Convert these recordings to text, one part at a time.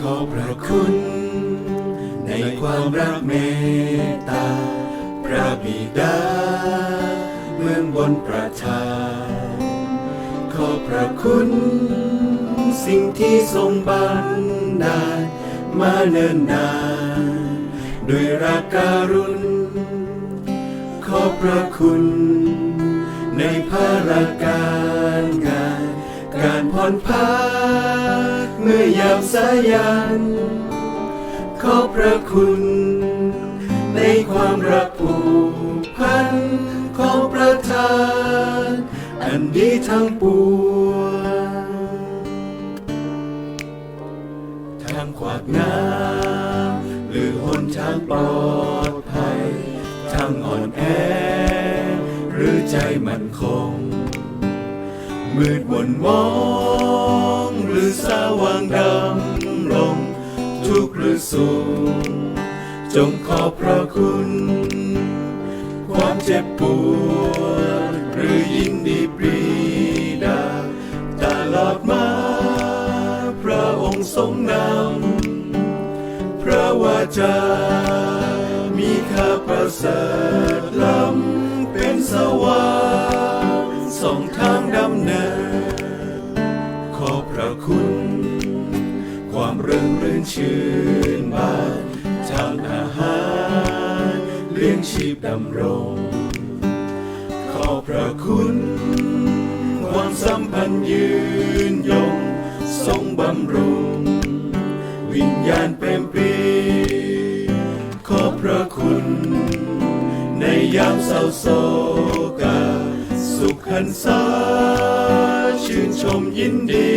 ขอบพระคุณ ในความรักเมตตา พระบิดา เมืองบนประทานขอบพระคุณ สิ่งที่ทรงบันดาลมาเนิ่นนาน ด้วยรักการุณ ขอพระคุณ ในภารการงาน การผ่อนพักเมื่อยามสายัน ขอพระคุณ ในความรักผูกพันของประทาน อันดีทั้งปวงทางขวากน้ำหรือหนางปลอดภัยทางอ่อนแอ หรือใจมั่นคง มืดมนมอง หรือสว่างดำลง ทุกหรือสุขจงขอบพระคุณ ความเจ็บปวด หรือยินดีปรีดา ตลอดมา พระองค์ทรงนำพระวาจา มีข้าประเสริฐล้ำเป็นสว่างส่องทางดำเนิน ขอบพระคุณ ความเรื่นรื่นชื่นบานทางอาหารเลี้ยงชีพดำรง ขอบพระคุณ ความสัมพันธ์ยืนยงทรงบำรุง วิญญาณ ยามเศร้าโศกาสุขหันษาชื่นชมยินดี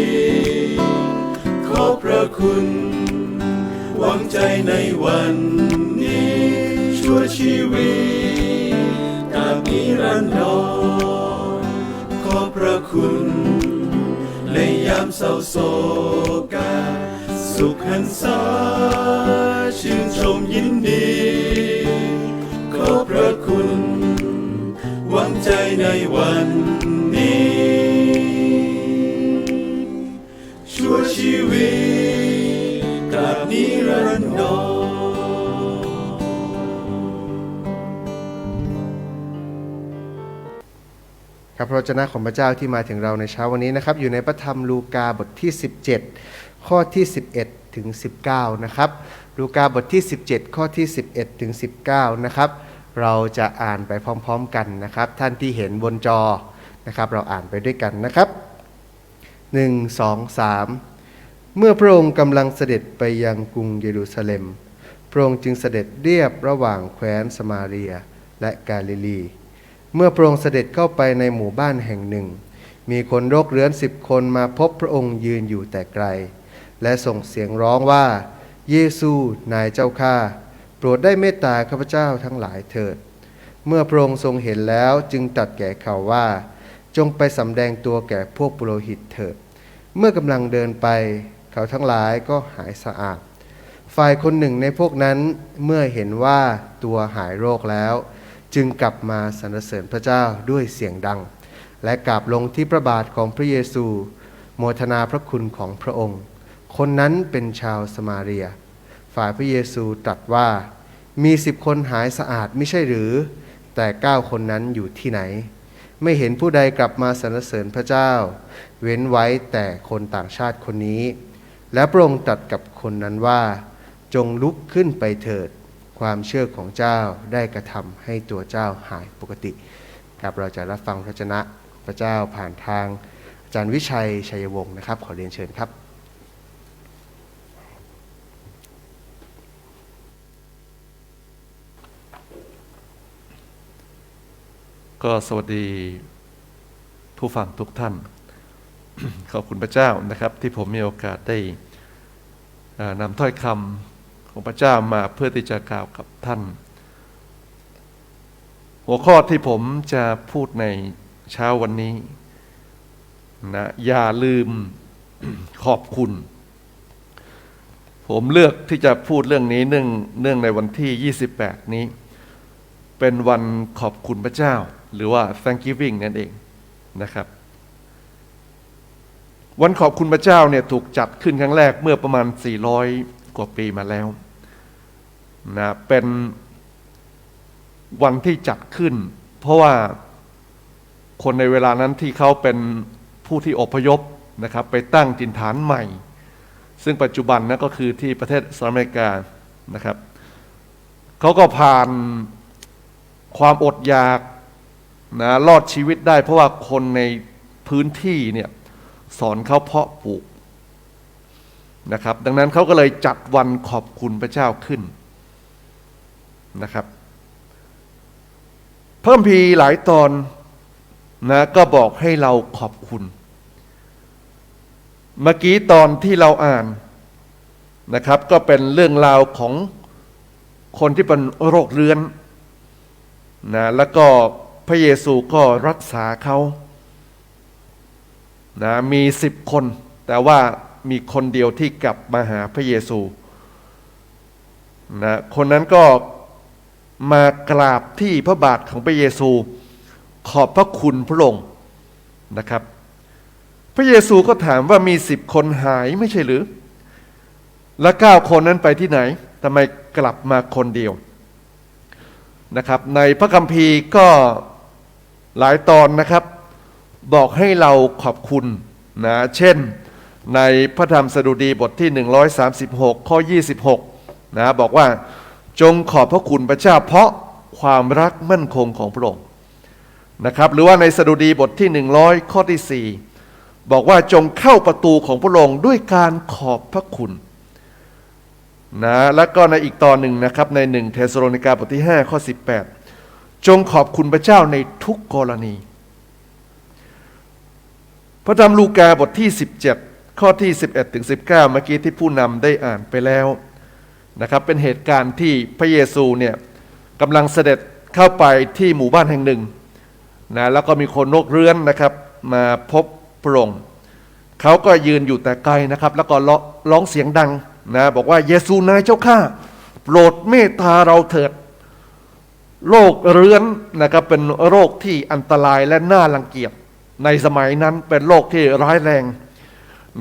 ขอพระคุณ หวังใจในวันนี้ ชั่วชีวิตตาบนิรันดรขอพระคุณ ในยามเศร้าโศกาสุขหันษาชื่นชมยินดี พระคุณ หวังใจในวันนี้ ชั่วชีวิตตราบนิรันดรครับพระวจนะของพระเจ้าที่มาถึงเราในเช้าวันนี้นะครับ อยู่ในพระธรรมลูกาบทที่ 17 ข้อที่ 11 ถึง 19 นะครับลูกาบทที่ 17 ข้อที่ 11 ถึง 19 นะครับ เราจะอ่านไปพร้อมๆกันนะครับ ท่านที่เห็นบนจอนะครับ เราอ่านไปด้วยกันนะครับ 1 2 3 เมื่อพระองค์กำลังเสด็จไปยังกรุงเยรูซาเล็ม พระองค์จึงเสด็จเรียบระหว่างแคว้นสมาเรียและกาลิลี เมื่อพระองค์เสด็จเข้าไปในหมู่บ้านแห่งหนึ่ง มีคนโรคเรื้อนสิบคนมาพบพระองค์ยืนอยู่แต่ไกล และส่งเสียงร้องว่า เยซู นายเจ้าข้า รดได้เมตตาข้าพเจ้าทั้งหลายเถิด เมื่อพระองค์ทรงเห็นแล้วจึงตัดแก่เขาว่า จงไปสำแดงตัวแก่พวกปุโรหิตเถิด เมื่อกำลังเดินไป เขาทั้งหลายก็หายสะอาด ฝ่ายคนหนึ่งในพวกนั้นเมื่อเห็นว่าตัวหายโรคแล้ว จึงกลับมาสรรเสริญพระเจ้าด้วยเสียงดัง และกราบลงที่พระบาทของพระเยซู โมทนาพระคุณของพระองค์ คนนั้นเป็นชาวสมาเรีย ฝ่ายพระเยซูตรัสว่า มีสิบคนหายสะอาดไม่ใช่หรือ แต่เก้าคนนั้นอยู่ที่ไหน ไม่เห็นผู้ใดกลับมาสรรเสริญพระเจ้า เว้นไว้แต่คนต่างชาติคนนี้ และพระองค์ตรัสกับคนนั้นว่า จงลุกขึ้นไปเถิด ความเชื่อของเจ้าได้กระทำให้ตัวเจ้าหายปกติครับเราจะรับฟังพระชนะพระเจ้าผ่านทางอาจารย์วิชัยชัยวงศ์นะครับ ขอเรียนเชิญครับ ก็สวัสดีผู้ฟังทุกท่าน ขอบคุณพระเจ้านะครับ ที่ผมมีโอกาสได้นำถ้อยคำของพระเจ้ามาเพื่อที่จะกล่าวกับท่าน หัวข้อที่ผมจะพูดในเช้าวันนี้นะอย่าลืมขอบคุณ ผมเลือกที่จะพูดเรื่องนี้เนื่องเนื่องในวันที่ 28 นี้ เป็นวันขอบคุณพระเจ้า หรือว่า Thanksgiving นั่นเองนะครับ วันขอบคุณพระเจ้าเนี่ยถูกจัดขึ้นครั้งแรกเมื่อประมาณ 400 กว่าปีมาแล้วนะเป็นวันที่จัดขึ้น เพราะว่าคนในเวลานั้นที่เขาเป็นผู้ที่อพยพนะครับ ไปตั้งจินฐานใหม่ ซึ่งปัจจุบันนะก็คือที่ประเทศสหรัฐอเมริกานะครับเขาก็ผ่านความอดอยาก นะรอดชีวิตได้เพราะว่าคนในพื้นที่เนี่ยสอนเขาเพาะปลูกนะครับ ดังนั้นเขาก็เลยจัดวันขอบคุณพระเจ้าขึ้นนะครับ เพิ่มพีหลายตอนนะก็บอกให้เราขอบคุณ เมื่อกี้ตอนที่เราอ่านนะครับ ก็เป็นเรื่องราวของคนที่เป็นโรคเรื้อนนะแล้วก็ พระเยซูก็รักษาเขานะมีสิบคน แต่ว่ามีคนเดียวที่กลับมาหาพระเยซูนะคนนั้นก็มากราบที่พระบาทของพระเยซู ขอบพระคุณพระองค์นะครับ พระเยซูก็ถามว่ามีสิบคนหายไม่ใช่หรือ และเก้าคนนั้นไปที่ไหนทำไมกลับมาคนเดียวนะครับ ในพระคัมภีร์ก็ หลายตอนนะครับบอกให้เราขอบคุณนะเช่นในพระธรรมสดุดีบทที่ 136 ข้อ 26นะบอกว่าจงขอบพระคุณพระเจ้าเพราะความรักมั่นคงของพระองค์นะครับหรือว่าในสดุดีบทที่ 100 ข้อที่ 4 บอกว่าจงเข้าประตูของพระองค์ด้วยการขอบพระคุณนะแล้วก็ในอีกตอนหนึ่งนะครับในหนึ่งเทสโลนิกาบทที่ 5 ข้อ 18 จงขอบคุณพระเจ้าในทุกกรณี พระธรรมลูกาบทที่ 17 ข้อที่ 11ถึง19 เมื่อกี้ที่ผู้นำได้อ่านไปแล้วนะครับ เป็นเหตุการณ์ที่พระเยซูเนี่ยกำลังเสด็จเข้าไปที่หมู่บ้านแห่งหนึ่งนะแล้วก็มีคนโรคเรื้อนนะครับมาพบพระองค์เขาก็ยืนอยู่แต่ไกลนะครับ แล้วก็ร้องร้องเสียงดังนะบอกว่าเยซูนายเจ้าข้าโปรดเมตตาเราเถิด โรคเรื้อนนะครับเป็นโรคที่อันตรายและน่ารังเกียจในสมัยนั้นเป็นโรคที่ร้ายแรง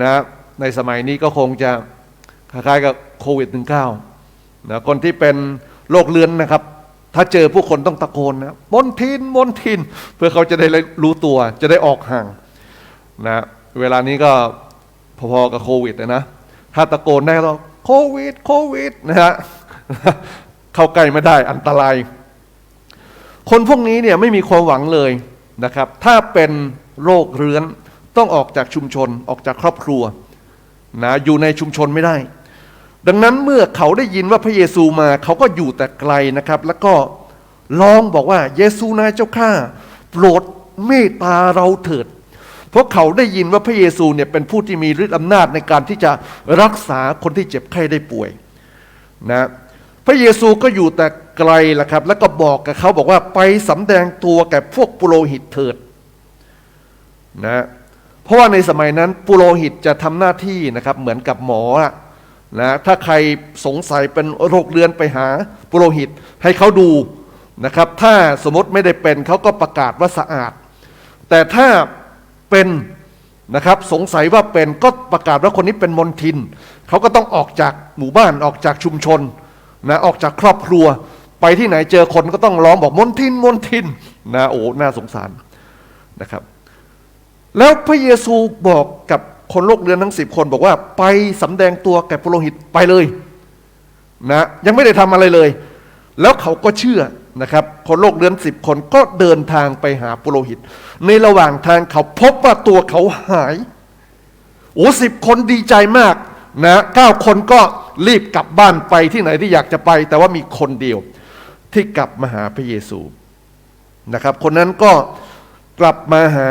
นะในสมัยนี้ก็คงจะคล้ายๆกับโควิด -19 นะคนที่เป็นโรคเรื้อนนะครับ ถ้าเจอผู้คนต้องตะโกนนะมนทินมนทิน เพื่อเขาจะได้รู้ตัวจะได้ออกห่างนะเวลานี้ก็พอๆกับโควิดนะ ถ้าตะโกนได้ก็โควิดโควิดนะฮะเข้าใกล้ไม่ได้อันตราย คนพวกนี้เนี่ยไม่มีความหวังเลยนะครับ ถ้าเป็นโรคเรื้อนต้องออกจากชุมชนออกจากครอบครัวนะอยู่ในชุมชนไม่ได้ ดังนั้นเมื่อเขาได้ยินว่าพระเยซูมาเขาก็อยู่แต่ไกลนะครับ แล้วก็ร้องบอกว่าเยซูนายเจ้าข้าโปรดเมตตาเราเถิด เพราะเขาได้ยินว่าพระเยซูเนี่ยเป็นผู้ที่มีฤทธิ์อำนาจในการที่จะรักษาคนที่เจ็บไข้ได้ป่วยนะพระเยซูก็อยู่แต่ ไกลล่ะครับ แล้วก็บอกกับเขาบอกว่าไปสำแดงตัวแก่พวกปุโรหิตเถิดนะเพราะว่าในสมัยนั้นปุโรหิตจะทำหน้าที่นะครับ เหมือนกับหมอนะถ้าใครสงสัยเป็นโรคเรื้อนไปหาปุโรหิตให้เขาดูนะครับ ถ้าสมมติไม่ได้เป็นเขาก็ประกาศว่าสะอาด แต่ถ้าเป็นนะครับสงสัยว่าเป็นก็ประกาศว่าคนนี้เป็นมนทิน เขาก็ต้องออกจากหมู่บ้านออกจากชุมชนนะออกจากครอบครัว ไปที่ไหนเจอคนก็ต้องร้องบอกมนทินมนทินนะโอ้น่าสงสารนะครับ แล้วพระเยซูบอกกับคนโรคเรื้อนทั้งสิบคนบอกว่าไปสำแดงตัวแก่ปุโรหิตไปเลยนะยังไม่ได้ทำอะไรเลย แล้วเขาก็เชื่อนะครับ คนโรคเรื้อนสิบคนก็เดินทางไปหาปุโรหิต ในระหว่างทางเขาพบว่าตัวเขาหายโอ้สิบคนดีใจมากนะเก้าคนก็รีบกลับบ้านไปที่ไหนที่อยากจะไป แต่ว่ามีคนเดียว ที่กลับมาหาพระเยซูนะครับ คนนั้นก็กลับมาหา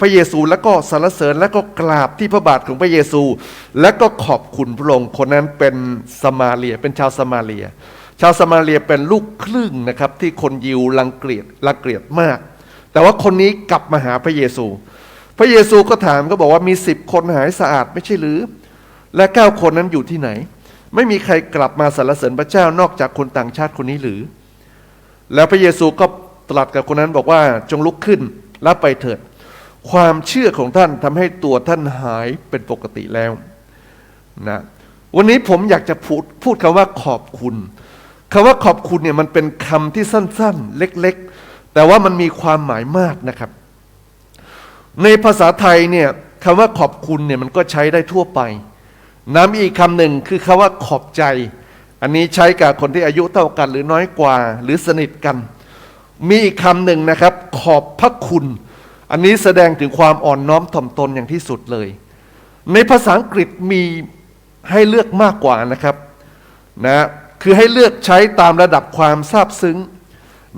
พระเยซูแล้วก็สรรเสริญแล้วก็กราบที่พระบาทของพระเยซู แล้วก็ขอบคุณพระองค์คนนั้นเป็นสมาเลียเป็นชาวสมาเลีย ชาวสมาเลียเป็นลูกครึ่งนะครับ ที่คนยิวรังเกียจรังเกียจมาก แต่ว่าคนนี้กลับมาหาพระเยซู พระเยซูก็ถามก็บอกว่ามีสิบคนหายสะอาดไม่ใช่หรือ และเก้าคนนั้นอยู่ที่ไหน ไม่มีใครกลับมาสรรเสริญพระเจ้านอกจากคนต่างชาติคนนี้หรือ แล้วพระเยซูก็ตรัสกับคนนั้นบอกว่าจงลุกขึ้นรับไปเถิด ความเชื่อของท่านทำให้ตัวท่านหายเป็นปกติแล้วนะวันนี้ผมอยากจะพูดพูดคำว่าขอบคุณคำว่าขอบคุณเนี่ยมันเป็นคำที่สั้นๆ เล็กๆ แต่ว่ามันมีความหมายมากนะครับ ในภาษาไทยเนี่ยคำว่าขอบคุณเนี่ยมันก็ใช้ได้ทั่วไปนะมีอีกคำหนึ่งคือคำว่าขอบใจ อันนี้ใช้กับคนที่อายุเท่ากัน หรือน้อยกว่าหรือสนิทกัน มีอีกคำหนึ่งนะครับ ขอบพระคุณ อันนี้แสดงถึงความอ่อนน้อมถ่อมตนอย่างที่สุดเลย ในภาษาอังกฤษมีให้เลือกมากกว่านะครับนะคือให้เลือกใช้ตามระดับความซาบซึ้ง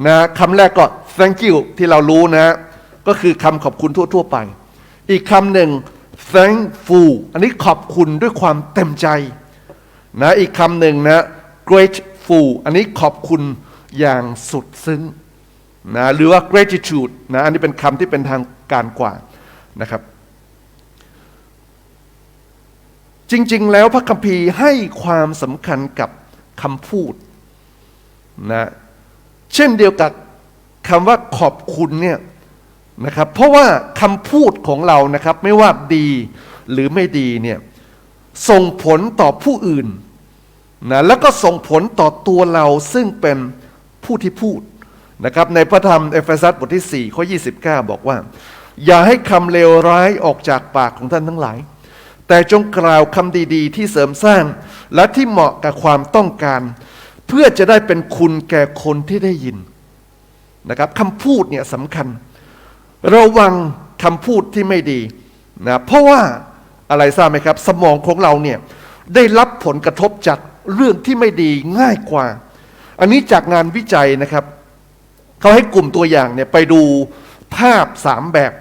นะคำแรกก็ thank you ที่เรารู้นะ ก็คือคำขอบคุณทั่ว ๆ ไป อีกคำหนึ่ง thankful อันนี้ขอบคุณด้วยความเต็มใจ นะอีกคำหนึ่งนะ grateful อันนี้ขอบคุณอย่างสุดซึ้งนะหรือว่า gratitude นะอันนี้เป็นคำที่เป็นทางการกว่านะครับ จริง ๆ แล้วพระคัมภีร์ให้ความสำคัญกับคำพูดนะเช่นเดียวกับคำว่าขอบคุณเนี่ยนะครับเพราะว่าคำพูดของเรานะครับไม่ว่าดีหรือไม่ดีเนี่ย ส่งผลต่อผู้อื่นนะแล้วก็ส่งผลต่อตัวเราซึ่งเป็นผู้ที่พูดนะครับในพระธรรมเอเฟซัสบทที่ 4 ข้อ 29 บอกว่า อย่าให้คำเลวร้ายออกจากปากของท่านทั้งหลาย แต่จงกล่าวคำดีๆ ที่เสริมสร้าง และที่เหมาะกับความต้องการ เพื่อจะได้เป็นคุณแก่คนที่ได้ยินนะครับคำพูดเนี่ยสำคัญ ระวังคำพูดที่ไม่ดีนะเพราะว่า อะไรทราบไหมครับ สมองของเราเนี่ยได้รับผลกระทบจากเรื่องที่ไม่ดีง่ายกว่า อันนี้จากงานวิจัยนะครับเขาให้กลุ่มตัวอย่างเนี่ยไปดูภาพสามแบบ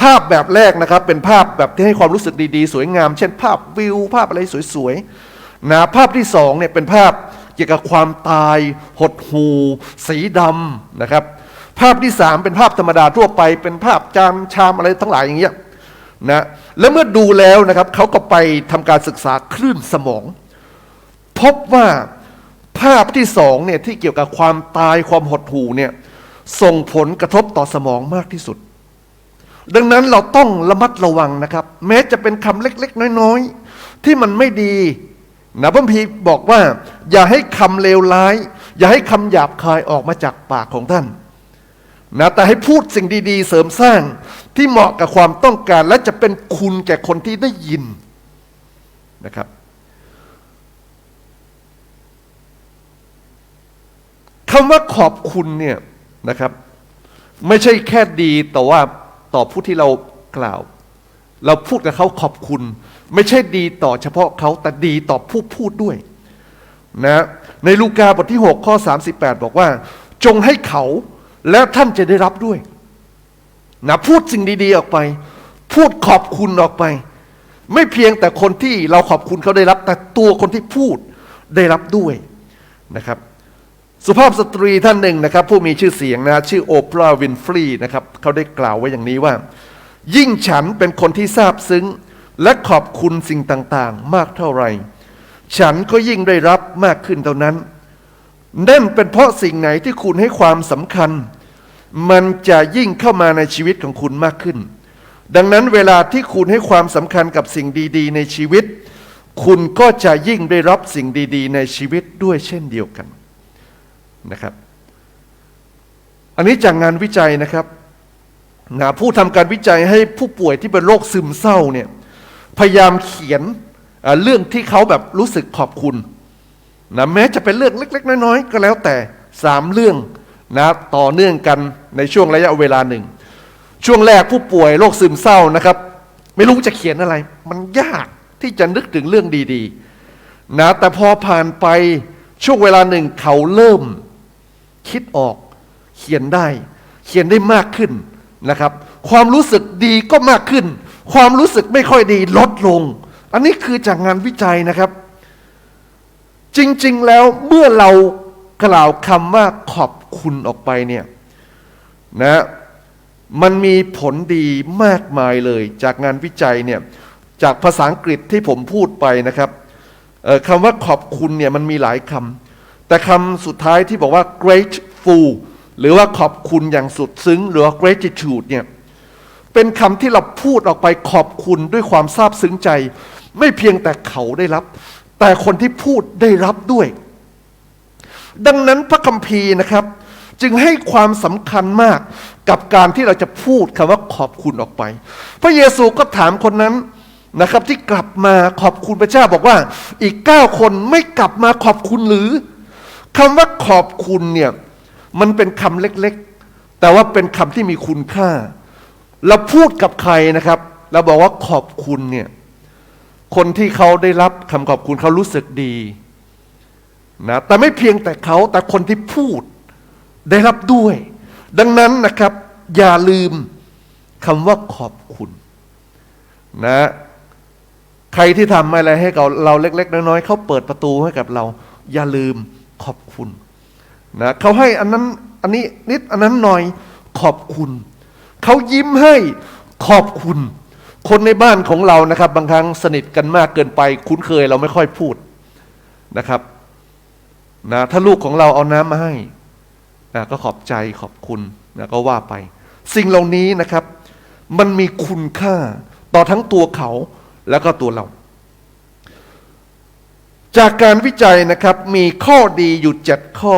ภาพแบบแรกนะครับ เป็นภาพแบบที่ให้ความรู้สึกดีๆ สวยงาม เช่น ภาพวิว ภาพอะไรสวยๆนะภาพที่สองเนี่ยเป็นภาพเกี่ยวกับความตาย หดหูสีดำนะครับ ภาพที่สามเป็นภาพธรรมดาทั่วไป เป็นภาพจานชามอะไรทั้งหลายอย่างเงี้ย นะแล้วเมื่อดูแล้วนะครับเขาก็ไปทำการศึกษาคลื่นสมอง พบว่าภาพที่สองเนี่ยที่เกี่ยวกับความตายความหดหู่เนี่ยส่งผลกระทบต่อสมองมากที่สุด ดังนั้นเราต้องระมัดระวังนะครับ แม้จะเป็นคำเล็ก ๆ น้อย ๆ ที่มันไม่ดีนะพระพีบอกว่า อย่าให้คำเลวร้าย อย่าให้คำหยาบคายออกมาจากปากของท่าน นะแต่ให้พูดสิ่งดี ๆ เสริมสร้างที่เหมาะกับความต้องการ และจะเป็นคุณแก่คนที่ได้ยินนะครับคำว่าขอบคุณเนี่ยนะครับ ไม่ใช่แค่ดีแต่ว่าต่อผู้ที่เรากล่าว เราพูดกับเขาขอบคุณ ไม่ใช่ดีต่อเฉพาะเขาแต่ดีต่อผู้พูดด้วยนะในลูกาบทที่ 6 ข้อ 38 บอกว่า จงให้เขา และท่านจะได้รับด้วยนะพูดสิ่งดี ๆ ออกไป พูดขอบคุณออกไป ไม่เพียงแต่คนที่เราขอบคุณเขาได้รับ แต่ตัวคนที่พูดได้รับด้วยนะครับ สุภาพสตรีท่านหนึ่งนะครับ ผู้มีชื่อเสียงนะชื่อโอปราห์วินฟรีนะครับเขาได้กล่าวไว้อย่างนี้ว่า ยิ่งฉันเป็นคนที่ซาบซึ้ง และขอบคุณสิ่งต่างๆ มากเท่าไหร่ ฉันก็ยิ่งได้รับมากขึ้นเท่านั้น นั่นเป็นเพราะสิ่งไหนที่คุณให้ความสำคัญ มันจะยิ่งเข้ามาในชีวิตของคุณมากขึ้น ดังนั้นเวลาที่คุณให้ความสำคัญกับสิ่งดี ๆ ในชีวิต คุณก็จะยิ่งได้รับสิ่งดี ๆ ในชีวิตด้วยเช่นเดียวกันนะครับ อันนี้จากงานวิจัยนะครับนะผู้ทำการวิจัยให้ผู้ป่วยที่เป็นโรคซึมเศร้าเนี่ยพยายามเขียนเรื่องที่เขาแบบรู้สึกขอบคุณ นะแม้จะเป็นเรื่องเล็ก ๆ น้อยๆก็แล้วแต่สามเรื่องนะต่อเนื่องกันในช่วงระยะเวลาหนึ่ง ช่วงแรกผู้ป่วยโรคซึมเศร้านะครับ ไม่รู้จะเขียนอะไร มันยากที่จะนึกถึงเรื่องดีๆนะแต่พอผ่านไปช่วงเวลาหนึ่งเขาเริ่มคิดออกเขียนได้ เขียนได้มากขึ้นนะครับ ความรู้สึกดีก็มากขึ้น ความรู้สึกไม่ค่อยดีลดลง อันนี้คือจากงานวิจัยนะครับ จริง ๆ แล้วเมื่อเรากล่าวคำว่าขอบคุณออกไปเนี่ยนะมันมีผลดีมากมายเลย จากงานวิจัยเนี่ยจากภาษาอังกฤษที่ผมพูดไปนะครับคำว่าขอบคุณเนี่ยมันมีหลายคำแต่คำสุดท้ายที่บอกว่า grateful grateful หรือว่าขอบคุณอย่างสุดซึ้ง หรือว่า gratitude เนี่ยเป็นคำที่เราพูดออกไปขอบคุณด้วยความซาบซึ้งใจ ไม่เพียงแต่เขาได้รับ แต่คนที่พูดได้รับด้วย ดังนั้นพระคัมภีร์นะครับ จึงให้ความสำคัญมากกับการที่เราจะพูดคำว่าขอบคุณออกไป พระเยซูก็ถามคนนั้นนะครับ ที่กลับมาขอบคุณพระเจ้าบอกว่า อีกเก้าคนไม่กลับมาขอบคุณหรือคำว่าขอบคุณเนี่ยมันเป็นคำเล็กๆ แต่ว่าเป็นคำที่มีคุณค่า เราพูดกับใครนะครับ เราบอกว่าขอบคุณเนี่ย คนที่เขาได้รับคำขอบคุณเขารู้สึกดีนะแต่ไม่เพียงแต่เขาแต่คนที่พูดได้รับด้วย ดังนั้นนะครับ อย่าลืมคำว่าขอบคุณนะใครที่ทำอะไรให้กับเราเล็ก ๆ น้อยๆเขาเปิดประตูให้กับเรา อย่าลืมขอบคุณนะเขาให้อันนั้นอันนี้นิดอันนั้นหน่อยขอบคุณ เขายิ้มให้ขอบคุณ คนในบ้านของเรานะครับ บางครั้งสนิทกันมากเกินไป คุ้นเคยเราไม่ค่อยพูดนะครับนะถ้าลูกของเราเอาน้ำมาให้นะก็ขอบใจขอบคุณนะก็ว่าไป สิ่งเหล่านี้นะครับ มันมีคุณค่าต่อทั้งตัวเขาแล้วก็ตัวเรา จากการวิจัยนะครับมีข้อดีอยู่เจ็ดข้อ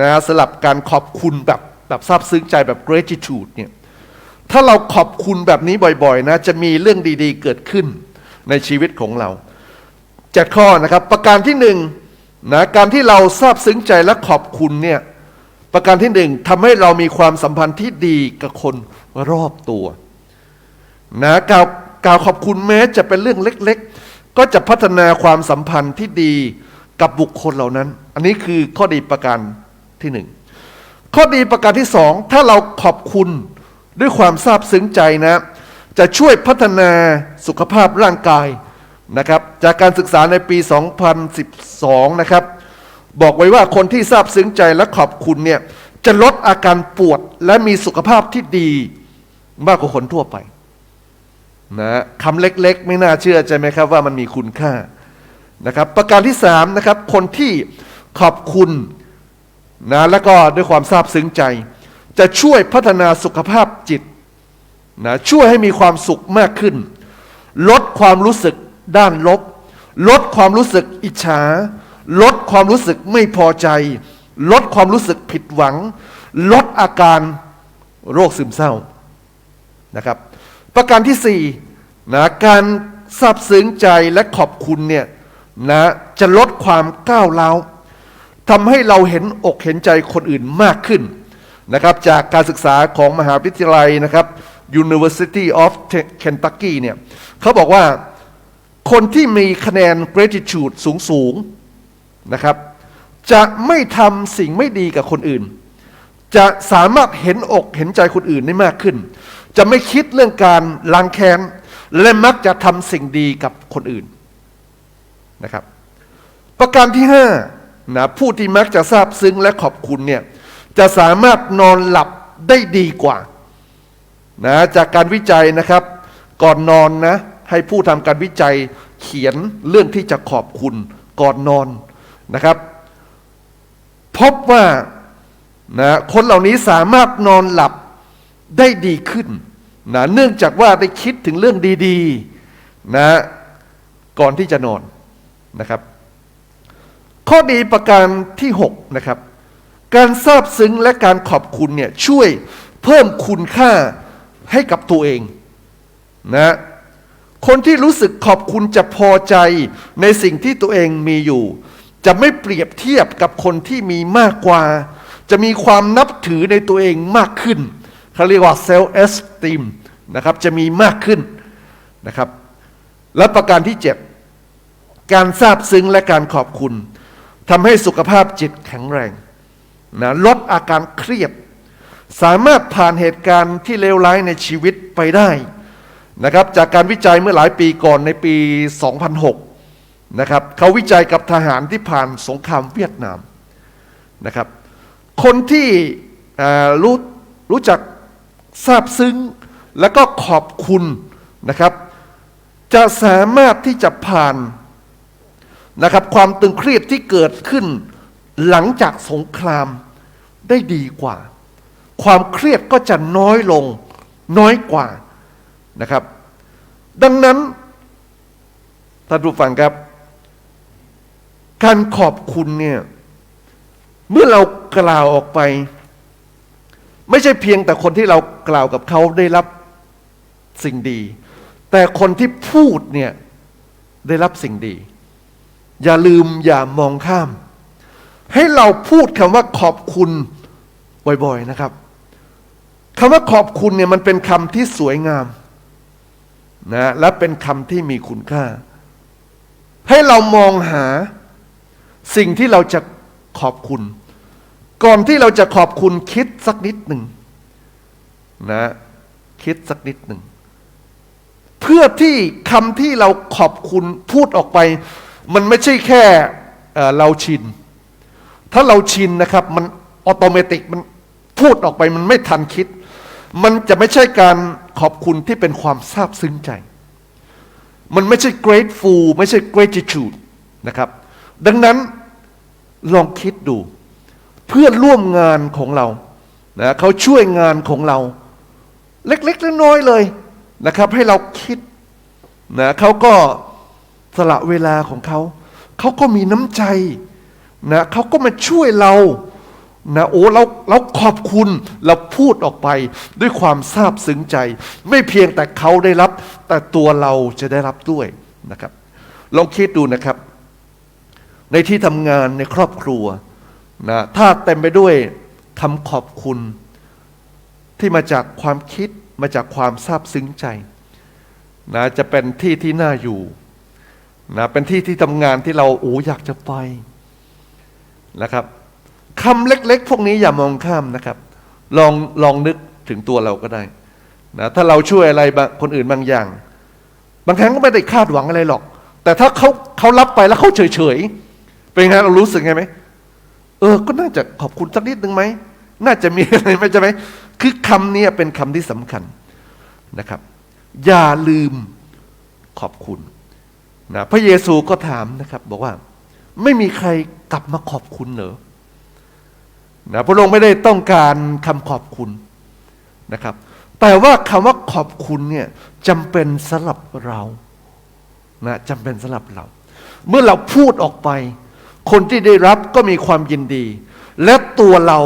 นะสลับการขอบคุณแบบแบบซาบซึ้งใจแบบ gratitude เนี่ย ถ้าเราขอบคุณแบบนี้บ่อยๆนะ จะมีเรื่องดีๆเกิดขึ้นในชีวิตของเราเจ็ดข้อนะครับ ประการที่หนึ่งนะการที่เราซาบซึ้งใจและขอบคุณเนี่ยประการที่หนึ่งทำให้เรามีความสัมพันธ์ที่ดีกับคนรอบตัวนะกล่าวกล่าวขอบคุณแม้จะเป็นเรื่องเล็ก ๆ ก็จะพัฒนาความสัมพันธ์ที่ดีกับบุคคลเหล่านั้น อันนี้คือข้อดีประการที่หนึ่งข้อดีประการที่สองถ้าเราขอบคุณ ด้วยความซาบซึ้งใจนะ จะช่วยพัฒนาสุขภาพร่างกายนะครับ จากการศึกษาในปี 2012 นะครับ บอกไว้ว่าคนที่ซาบซึ้งใจและขอบคุณเนี่ยจะลดอาการปวดและมีสุขภาพที่ดีมากกว่าคนทั่วไปนะคำเล็กๆ ไม่น่าเชื่อใจไหมครับว่ามันมีคุณค่านะครับ ประการที่สามนะครับคนที่ขอบคุณนะแล้วก็ด้วยความซาบซึ้งใจ จะช่วยพัฒนาสุขภาพจิตนะช่วยให้มีความสุขมากขึ้น ลดความรู้สึกด้านลบ ลดความรู้สึกอิจฉา ลดความรู้สึกไม่พอใจ ลดความรู้สึกผิดหวัง ลดอาการโรคซึมเศร้านะครับ ประการที่สี่นะการซาบซึ้งใจและขอบคุณเนี่ยนะจะลดความก้าวร้าวทำให้เราเห็นอกเห็นใจคนอื่นมากขึ้น นะครับจากการศึกษาของมหาวิทยาลัยนะครับ University of Kentucky เนี่ยเขาบอกว่าคนที่มีคะแนน gratitude สูงสูงๆนะครับ จะไม่ทำสิ่งไม่ดีกับคนอื่น จะสามารถเห็นอกเห็นใจคนอื่นได้มากขึ้น จะไม่คิดเรื่องการล้างแค้นและมักจะทำสิ่งดีกับคนอื่นนะครับ ประการที่ห้านะผู้ที่มักจะซาบซึ้งและขอบคุณเนี่ย จะสามารถนอนหลับได้ดีกว่านะจากการวิจัยนะครับ ก่อนนอนนะ ให้ผู้ทำการวิจัยเขียนเรื่องที่จะขอบคุณก่อนนอนนะครับ พบว่านะคนเหล่านี้สามารถนอนหลับได้ดีขึ้นนะเนื่องจากว่าได้คิดถึงเรื่องดีๆนะก่อนที่จะนอนนะครับ ข้อดีประการที่ 6 นะครับ การซาบซึ้งและการขอบคุณเนี่ยช่วยเพิ่มคุณค่าให้กับตัวเองนะคนที่รู้สึกขอบคุณจะพอใจในสิ่งที่ตัวเองมีอยู่ จะไม่เปรียบเทียบกับคนที่มีมากกว่า จะมีความนับถือในตัวเองมากขึ้นเขาเรียกว่า self esteem นะครับจะมีมากขึ้นนะครับ และประการที่7การซาบซึ้งและการขอบคุณทำให้สุขภาพจิตแข็งแรง นะลดอาการเครียด สามารถผ่านเหตุการณ์ที่เลวร้ายในชีวิตไปได้นะครับจากการวิจัยเมื่อหลายปีก่อนในปี 2006 นะครับเขาวิจัยกับทหารที่ผ่านสงครามเวียดนามนะครับ คนที่รู้รู้จักซาบซึ้งแล้วก็ขอบคุณนะครับ จะสามารถที่จะผ่านนะครับความตึงเครียดที่เกิดขึ้น หลังจากสงครามได้ดีกว่า ความเครียดก็จะน้อยลงน้อยกว่านะครับ ดังนั้นท่านผู้ฟังครับ การขอบคุณเนี่ยเมื่อเรากล่าวออกไป ไม่ใช่เพียงแต่คนที่เรากล่าวกับเขาได้รับสิ่งดี แต่คนที่พูดเนี่ยได้รับสิ่งดี อย่าลืมอย่ามองข้าม ให้เราพูดคำว่าขอบคุณบ่อยๆนะครับคำว่าขอบคุณเนี่ยมันเป็นคำที่สวยงามนะและเป็นคำที่มีคุณค่า ให้เรามองหาสิ่งที่เราจะขอบคุณ ก่อนที่เราจะขอบคุณคิดสักนิดหนึ่งนะคิดสักนิดหนึ่ง เพื่อที่คำที่เราขอบคุณพูดออกไป มันไม่ใช่แค่เเราชิน ถ้าเราชินนะครับ มันออโตเมติกมันพูดออกไปมันไม่ทันคิด มันจะไม่ใช่การขอบคุณที่เป็นความซาบซึ้งใจ มันไม่ใช่ grateful ไม่ใช่ gratitude นะครับ ดังนั้นลองคิดดู เพื่อนร่วมงานของเรานะเขาช่วยงานของเรา เล็กๆน้อยๆเลยนะครับ ให้เราคิดนะเขาก็สละเวลาของเขา เขาก็มีน้ำใจ นะเขาก็มาช่วยเรานะโอ้เราเราขอบคุณเราพูดออกไปด้วยความซาบซึ้งใจ ไม่เพียงแต่เขาได้รับ แต่ตัวเราจะได้รับด้วยนะครับ ลองคิดดูนะครับ ในที่ทำงานในครอบครัวนะถ้าเต็มไปด้วยคำขอบคุณ ที่มาจากความคิดมาจากความซาบซึ้งใจนะจะเป็นที่ที่น่าอยู่นะเป็นที่ที่ทำงานที่เราโอ้อยากจะไป นะครับคำเล็ก ๆ พวกนี้อย่ามองข้ามนะครับ ลองลองนึกถึงตัวเราก็ได้นะถ้าเราช่วยอะไรคนอื่นบางอย่าง บางครั้งก็ไม่ได้คาดหวังอะไรหรอก แต่ถ้าเขาเขารับไปแล้วเขาเฉยเฉยๆเป็นไงเรารู้สึกไงไหมเออ ก็น่าจะขอบคุณสักนิดหนึ่งไหมน่าจะมีอะไรไหมใช่ไหมคือคำนี้เป็นคำที่สำคัญนะครับ อย่าลืมขอบคุณนะพระเยซูก็ถามนะครับ บอกว่า ไม่มีใครกลับมาขอบคุณเหรอนะพระองค์ไม่ได้ต้องการคำขอบคุณนะครับ แต่ว่าคำว่าขอบคุณเนี่ยจำเป็นสำหรับเรานะจำเป็นสำหรับเรา เมื่อเราพูดออกไป คนที่ได้รับก็มีความยินดี และตัวเรา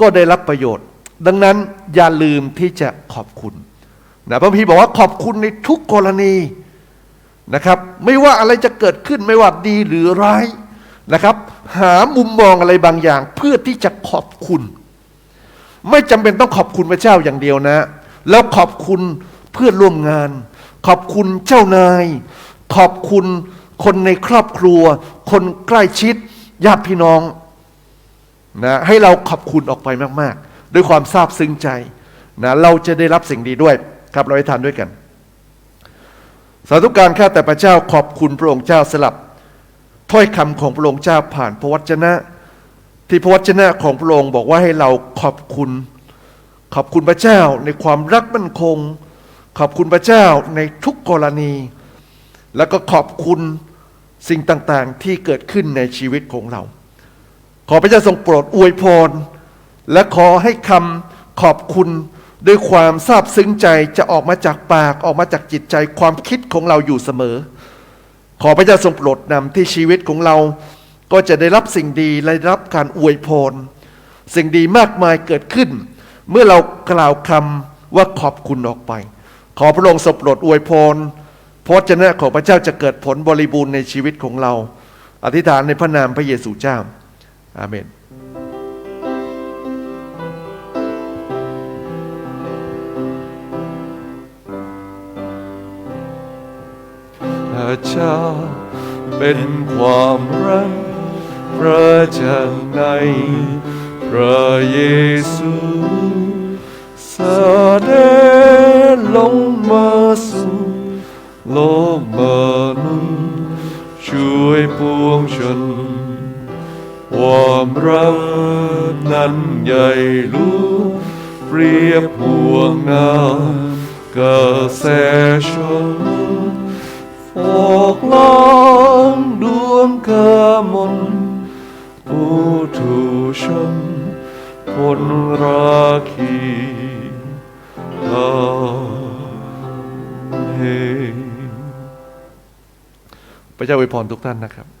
ก็ได้รับประโยชน์ ดังนั้นอย่าลืมที่จะขอบคุณนะพระพีบอกว่าขอบคุณในทุกกรณีนะครับ ไม่ว่าอะไรจะเกิดขึ้นไม่ว่าดีหรือร้าย นะครับ หามุมมองอะไรบางอย่าง เพื่อที่จะขอบคุณ ไม่จำเป็นต้องขอบคุณพระเจ้าอย่างเดียวนะ แล้วขอบคุณเพื่อนร่วมงาน ขอบคุณเจ้านาย ขอบคุณคนในครอบครัว คนใกล้ชิดญาติพี่น้องนะให้เราขอบคุณออกไปมาก ๆ ด้วยความซาบซึ้งใจนะเราจะได้รับสิ่งดีด้วยครับเราให้ทานด้วยกัน สาธุการข้าแต่พระเจ้าขอบคุณพระองค์เจ้าสลับ ถ้อยคำของพระองค์เจ้าผ่านพระวจนะ ที่พระวจนะของพระองค์บอกว่าให้เราขอบคุณ ขอบคุณพระเจ้าในความรักมั่นคง ขอบคุณพระเจ้าในทุกกรณี แล้วก็ขอบคุณสิ่งต่างๆ ที่เกิดขึ้นในชีวิตของเรา ขอพระเจ้าทรงโปรดอวยพร และขอให้คำขอบคุณด้วยความซาบซึ้งใจจะออกมาจากปากออกมาจากจิตใจความคิดของเราอยู่เสมอ ขอพระเจ้าทรงโปรดนำที่ชีวิตของเราก็จะได้รับสิ่งดีและได้รับการอวยพร สิ่งดีมากมายเกิดขึ้น เมื่อเรากล่าวคำว่าขอบคุณออกไป ขอพระองค์ทรงโปรดอวยพรพระวจนะของพระเจ้าจะเกิดผลบริบูรณ์ในชีวิตของเรา อธิษฐานในพระนามพระเยซูเจ้า อาเมน เจ้า เป็นความรักพระเจ้าในพระเยซูเสด็จลงมาสู่โลกมนุษย์ช่วยปวงชนความรักนั้นใหญ่หลวงเปรียบห่วงน้ำกระแสชน ฟอกล้างดวงกามนปูถูชนพคนรักขีลาเฮพระเจ้าอวยพรทุกท่านนะครับ